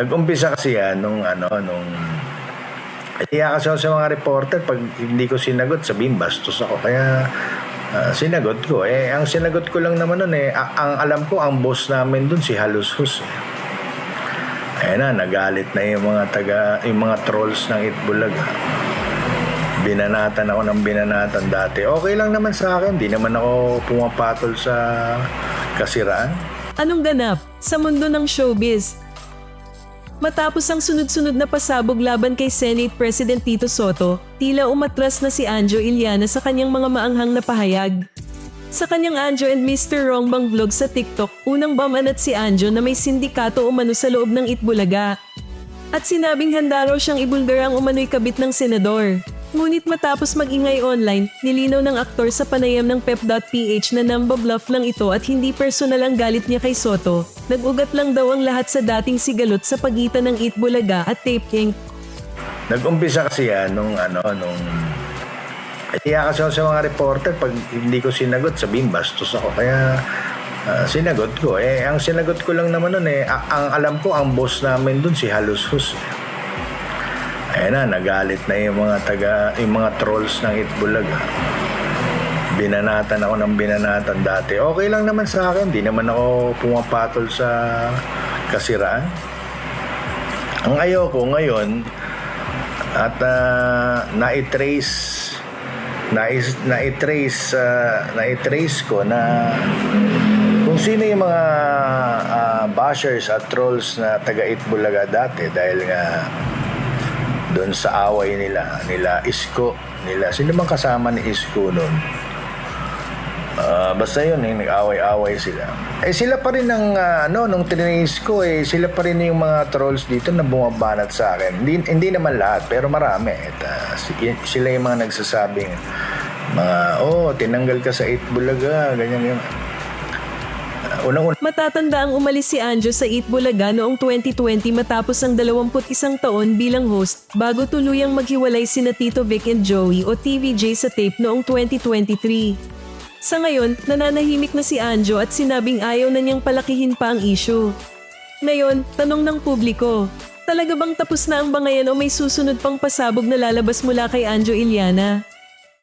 Nag-umpisa kasi yan nung ano, nung... Kaya kasi ako sa mga reporter, pag hindi ko sinagot, sabihin bastos ako. Kaya ah, sinagot ko. Eh, ang sinagot ko lang naman nun eh, a- ang alam ko, ang boss namin dun si Halus Hus. Eh. Ayan na, nagalit na yung mga taga, yung mga trolls ng Itbulaga. Binanatan ako ng binanatan dati. Okay lang naman sa akin, di naman ako pumapatol sa kasiraan. Anong ganap sa mundo ng showbiz? Matapos ang sunod-sunod na pasabog laban kay Senate President Tito Soto, tila umatras na si Anjo Iliana sa kanyang mga maanghang na pahayag. Sa kanyang Anjo and Mr. Rongbang vlog sa TikTok, unang bamanat si Anjo na may sindikato umano sa loob ng Itbulaga. At sinabing handa raw siyang ibulgar ang umano'y kabit ng senador. Ngunit matapos magingay online, nilinaw ng aktor sa panayam ng pep.ph na nambabluff lang ito at hindi personal ang galit niya kay Soto. Nag-ugat lang daw ang lahat sa dating sigalot sa pagitan ng Itbulaga at Tape Inc. Nag-umpisa kasi yan nung ano, nung... Kaya kasi ako sa mga reporter, pag hindi ko sinagot, sabihin bastos ako. Kaya ah, sinagot ko. Eh, ang sinagot ko lang naman nun eh, a- ang alam ko, ang boss namin dun si Halus Hus. Ayan na, nagalit na yung mga taga, yung mga trolls ng Itbulaga. Binanatan ako ng binanatan dati. Okay lang naman sa akin, di naman ako pumapatol sa kasiraan. Ang ayoko ngayon, at uh, na-trace na-is- na-trace uh, na-trace ko na kung sino yung mga ah, bashers at trolls na taga Itbulaga dati dahil nga doon sa away nila nila Isko nila sino bang kasama ni Isko noon Ah, basta yun, eh, nag-away-away sila. Eh sila pa rin ang, ah, ano, nung tinanis ko, eh, sila pa rin yung mga trolls dito na bumabanat sa akin. Hindi, hindi naman lahat, pero marami. At, y- sila yung mga nagsasabing, mga, oh, tinanggal ka sa 8 Bulaga, ganyan, ganyan. Unang-una, Matatanda ang umalis si Anjo sa Itbulaga noong 2020 matapos ang 21 taon bilang host bago tuluyang maghiwalay sina Tito Vic and Joey o TVJ sa tape noong 2023. Sa ngayon, nananahimik na si Anjo at sinabing ayaw na niyang palakihin pa ang issue. Ngayon, tanong ng publiko, talaga bang tapos na ang bangayan o may susunod pang pasabog na lalabas mula kay Anjo Iliana?